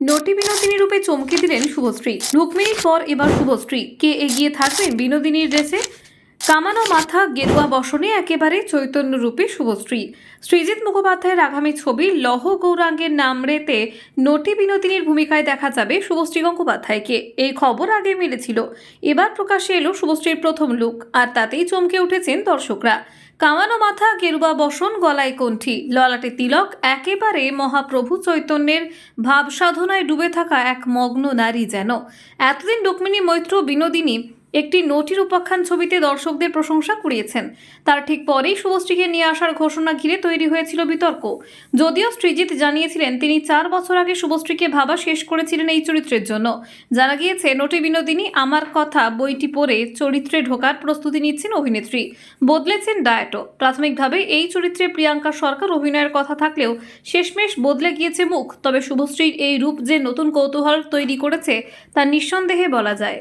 নটি বিনোদিনী রূপে চমকে দিলেন শুভশ্রী। রুক্মিণীর পর এবার শুভশ্রী। কে এগিয়ে থাকবেন বিনোদিনীর রেসে কামানো মাথা গেরুয়া বসনে একেবারে চৈতন্য রূপে শুভশ্রী। সৃজিত মুখোপাধ্যায়ের আগামী ছবি লহ গৌরাঙ্গের নামরেতে নটি বিনোদিনীর ভূমিকায় দেখা যাবে শুভশ্রী গঙ্গোপাধ্যায়কে। এই খবর আগে মিলেছিল। এবার প্রকাশ্যে এলো শুভশ্রীর প্রথম লুক, আর তাতেই চমকে উঠেছেন দর্শকরা। কামানো মাথা গেরুয়া বসন গলায় কণ্ঠি। ললাটে তিলক একেবারে মহাপ্রভু চৈতন্যের ভাব সাধনায় ডুবে থাকা এক মগ্ন নারী যেন। এতদিন রুক্মিণী মৈত্র বিনোদিনী একটি নটির উপাখ্যান ছবিতে দর্শকদের প্রশংসা কুড়িয়েছেন। তার ঠিক পরেই শুভশ্রীকে নিয়ে আসার ঘোষণা ঘিরে তৈরি হয়েছিল বিতর্ক। যদিও শ্রীজিৎ জানিয়েছিলেন, তিনি চার বছর আগে শুভশ্রীকে ভাবা শেষ করেছিলেন এই চরিত্রের জন্য। জানা গিয়েছে, নটি বিনোদিনী আমার কথা বইটি পড়ে চরিত্রে ঢোকার প্রস্তুতি নিচ্ছেন অভিনেত্রী। বদলেছেন ডায়েটও প্রাথমিকভাবে এই চরিত্রে প্রিয়াঙ্কা সরকার অভিনয়ের কথা থাকলেও শেষমেশ বদলে গিয়েছে মুখ। তবে শুভশ্রীর এই রূপ যে নতুন কৌতূহল তৈরি করেছে, তা নিঃসন্দেহে বলা যায়।